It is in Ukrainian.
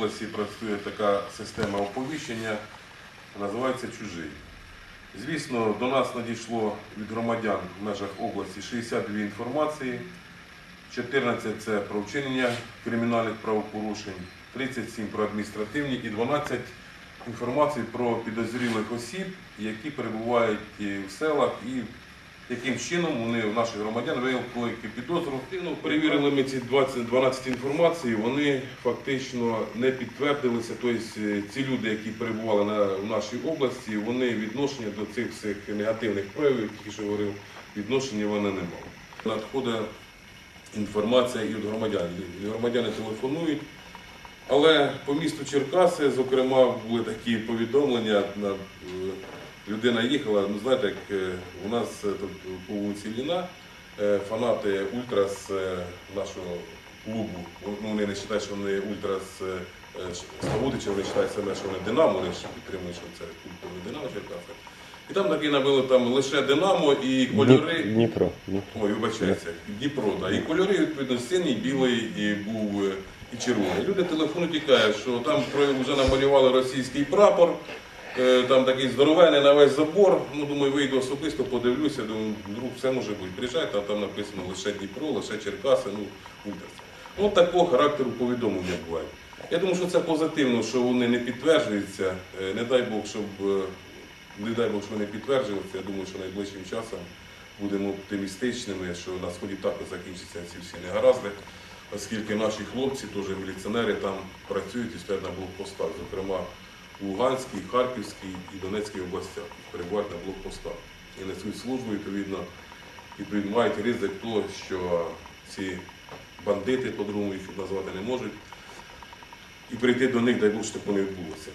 області працює така система оповіщення, називається чужий. Звісно, до нас надійшло від громадян в межах області 62 інформації, 14 це про вчинення кримінальних правопорушень, 37 про адміністративні і 12 інформації про підозрілих осіб, які перебувають і в селах і яким чином вони, наші громадяни, виявили підозру. Ну, перевірили ми ці 20, 12 інформацій, вони фактично не підтвердилися. Тобто е, ці люди, які перебували на, в нашій області, вони відношення до цих всіх негативних проявів, які що говорив, відношення вони не мали. Надходить інформація і від громадян. Громадяни телефонують. Але по місту Черкаси, зокрема, були такі повідомлення. На, е, людина їхала, ну знаєте, як е, у нас е, тут по вулиці Ліна е, фанати Ультрас е, нашого клубу, ну вони не вважають, що вони Ультрас е, е, Славутича, вони вважають себе, що вони Динамо, вони ж підтримують, що це культовий Динамо Черкаси. І там такі набили там лише Динамо і кольори. Дніпро. Дніпро. Ой, вибачається, Дніпро, да. І кольори, відповідно, синій, білий і був е, і червоний. Люди телефонують і кажуть, що там вже намалювали російський прапор, е, там такий здоровений на весь забор. Ну, думаю, вийду особисто, подивлюся, думаю, вдруг все може бути. Приїжджайте, а там написано лише Дніпро, лише Черкаси, ну, Ультрас. Ну, такого характеру повідомлення буває. Я думаю, що це позитивно, що вони не підтверджуються. Е, Не дай Бог, щоб е, не дай Бог, що вони підтверджувалися. Я думаю, що найближчим часом будемо оптимістичними, що на сході також закінчаться ці всі негаразди, оскільки наші хлопці, теж міліціонери, там працюють і стоять на блокпостах, зокрема у Луганській, Харківській і Донецькій областях, перебувають на блокпостах і несуть службу, відповідно, відповідно мають ризик того, що ці бандити, по-другому їх назвати не можуть, і прийти до них, дай Бог, щоб не відбулося.